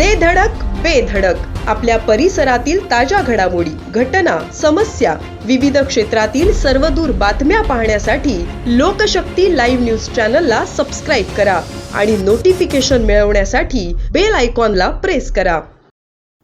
दे धडक बेधडक आपल्या परिसरातील ताज्या घडामोडी घटना समस्या विविध क्षेत्रातील सर्वदूर बातम्या पाहण्यासाठी लोकशक्ती लाईव्ह न्यूज चॅनलला सबस्क्राईब करा आणि नोटिफिकेशन मिळवण्यासाठी बेल आयकॉनला प्रेस करा.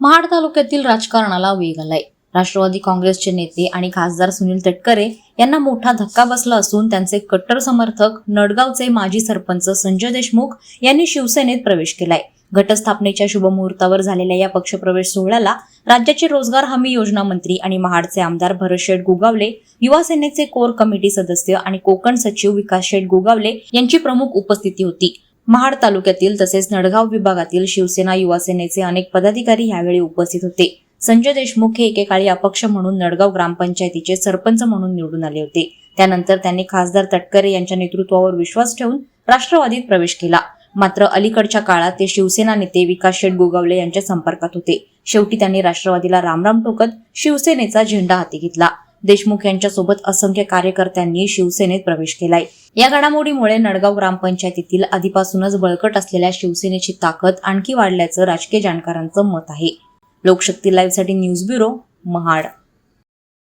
महाड तालुक्यातील राजकारणाला वेग आलाय. राष्ट्रवादी काँग्रेसचे नेते आणि खासदार सुनील तटकरे यांना मोठा धक्का बसला असून त्यांचे कट्टर समर्थक नडगावचे माजी सरपंच संजय देशमुख यांनी शिवसेनेत प्रवेश केलाय. घटस्थापनेच्या शुभमुहूर्तावर झालेल्या या पक्षप्रवेश सोहळ्याला राज्याचे रोजगार हमी योजना मंत्री आणि महाडचे आमदार भरत शेठ गोगावले युवा सेनेचे कोर कमिटी सदस्य आणि कोकण सचिव विकास शेठ गोगावले यांची प्रमुख उपस्थिती होती. महाड तालुक्यातील तसेच नडगाव विभागातील शिवसेना युवा सेनेचे अनेक पदाधिकारी यावेळी उपस्थित होते. संजय देशमुख हे एकेकाळी अपक्ष म्हणून नडगाव ग्रामपंचायतीचे सरपंच म्हणून निवडून आले होते. त्यानंतर त्यांनी खासदार तटकरे यांच्या नेतृत्वावर विश्वास ठेवून राष्ट्रवादीत प्रवेश केला. मात्र अलीकडच्या काळात ते शिवसेना नेते विकास शेठ गोगावले यांच्या संपर्कात होते. शेवटी त्यांनी राष्ट्रवादीला रामराम टोकत शिवसेनेचा झेंडा हाती घेतला. देशमुख यांच्यासोबत असंख्य कार्यकर्त्यांनी शिवसेनेत प्रवेश केलाय. या घडामोडीमुळे नडगाव ग्रामपंचायतीतील आधीपासूनच बळकट असलेल्या शिवसेनेची ताकद आणखी वाढल्याचं राजकीय जाणकारांचं मत आहे. लोकशक्ती लाईव्हसाठी न्यूज ब्युरो महाड.